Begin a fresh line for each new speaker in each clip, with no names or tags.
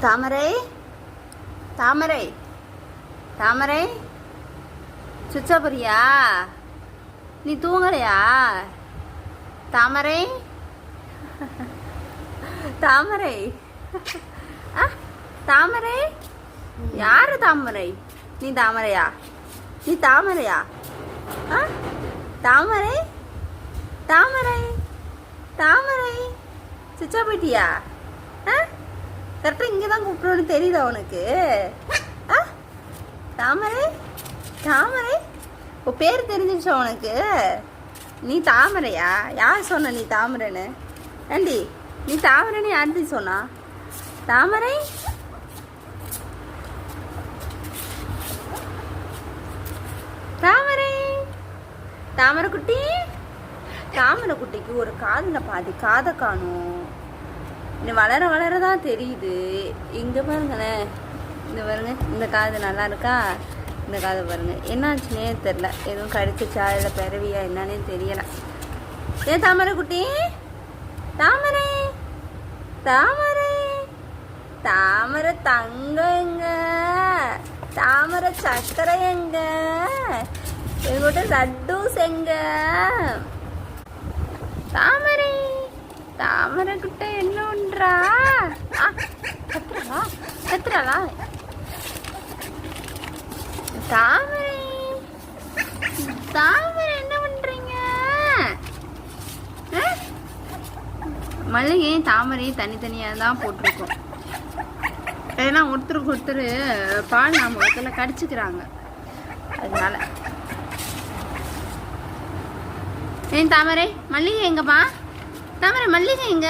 தாமரை தாமரை தாமரை. சுச்சபுரியா? நீ தூங்கலையா? தாமரை? தாமரை. ஆ தாமரை? யாரு தாமரை? நீ தாமரையா? நீ தாமரையா? ஆ தாமரை? தாமரை? தாமரை? சுச்சா போயிட்டியா கரெக்டாக இங்கே தான் கூப்பிடுவோன்னு தெரியுதா உனக்கு? ஆ? தாமரை? தாமரை? உன் பேர் தெரிஞ்சிருச்சா உனக்கு? நீ தாமரையா? யார் சொன்ன நீ தாமரைன்னு? ஆண்டி நீ தாமரைன்னு யாருடி சொன்னா? தாமரை? தாமரை? தாமரை குட்டி தாமரை குட்டிக்கு ஒரு காதில் பாதி காதை காணும். இன்னும் வளர வளர தான் தெரியுது. இங்கே பாருங்களேன். இந்த பாருங்க. இந்த காது நல்லா இருக்கா? இந்த காது பாருங்க. என்னாச்சுன்னே தெரில எதுவும் கடிச்சிச்சா இல்லை பிறவியா என்னன்னே தெரியல. ஏ தாமரை குட்டி? தாமரை? தாமரை? தாமரை தங்கங்க தாமரை சக்கரை எங்க? எங்கிட்ட லட்டூஸ் எங்க தாமரை தாமரை என்னன்றா? என்ன பண்றா கத்துறாளா தாமரை. தாமரை என்ன பண்றீங்க? மல்லிகையும் தாமரையும் தனித்தனியாக தான் போட்டிருக்கோம். ஏன்னா ஒருத்தருக்கு ஒருத்தர் பால் நாமத்தில் கடிச்சுக்கிறாங்க. அதனால. ஏன் தாமரை மல்லிகை எங்கப்பா? தவிர மல்லிகை எங்க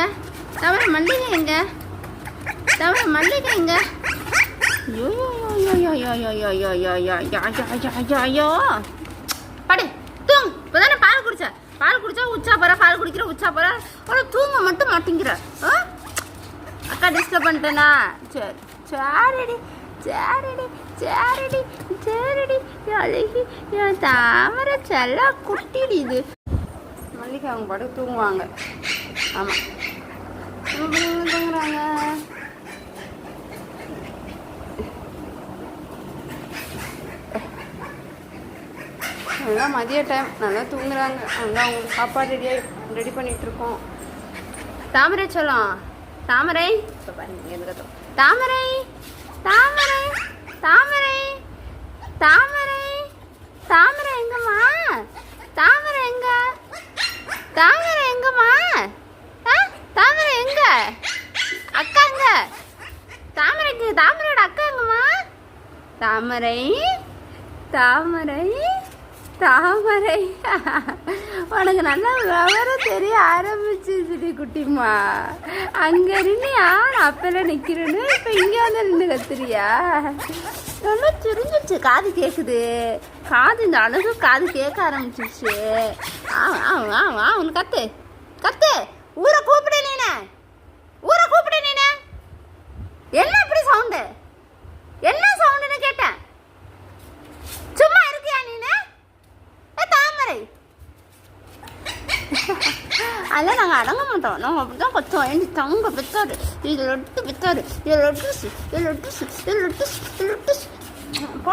தவிர மல்லிகை எங்க தவிர மல்லிகை எங்க படு தூங்கு இப்போதானே பால் குடிச்ச பால் குடிச்சா உச்சா போற பால் குடிக்கிற உச்சா போற அவ்வளோ தூங்க மட்டும் மாட்டேங்கிற அக்கா டிஸ்டர்ப் பண்ணிட்டேனா சரி சாரடி சாரடி சாரடி சாரடி அழகி தாமரை செல்ல குட்டிடுது மல்லிகை அவங்க படம் தூங்குவாங்க ஆமாம் தூங்குறாங்க. நல்லா மதிய டைம் நல்லா தூங்குறாங்க. அங்கே அவங்களுக்கு சாப்பாடு ரெடியாக ரெடி பண்ணிட்டு இருக்கோம். தாமரை சொல்லும் தாமரை? இப்போ பாருங்க தாமரை? தாமரை? தாமரை? தாமரை? தாமரை எங்கம்மா? தாமரை எங்க? தாமரை எங்கம்மா ஆ? தாமரை எங்க அக்கா எங்க தாமரைக்கு தாமரையோட அக்கா எங்கம்மா தாமரை தாமரை தாமரை. உனக்கு நல்லா விவரம் தெரிய ஆரம்பிச்சிச்சுடி குட்டிம்மா. அங்க இருந்து யார் அப்பல நிக்கிறேன்னு இப்ப இங்க வந்து நின்று கத்துறியா? நல்லா சுருங்கிச்சு காது கேக்குது. காது இந்த அழகு காது கேட்க ஆரம்பிச்சிருச்சு. ஆ ஆ ஆ உனக்கு கத்து. கத்து. ஊரை கூப்பிடு நீனே ஊரை கூப்பிடு நீனு என்ன இப்படி சவுண்டு என்ன சவுண்டுன்னு கேட்டேன் சும்மா இருக்கியா நீனு ஏ, தாமரை அதெல்லாம் நாங்கள் அடங்க மாட்டோம் நாங்கள் அப்படி தான் கத்துவோம் என் தங்க பெத்தாரு இது லட்டு பெத்தாரு இது லட்டுஸ் இது லட்டுஸ் இது லட்டுஸ் இது லட்டுஸ் போ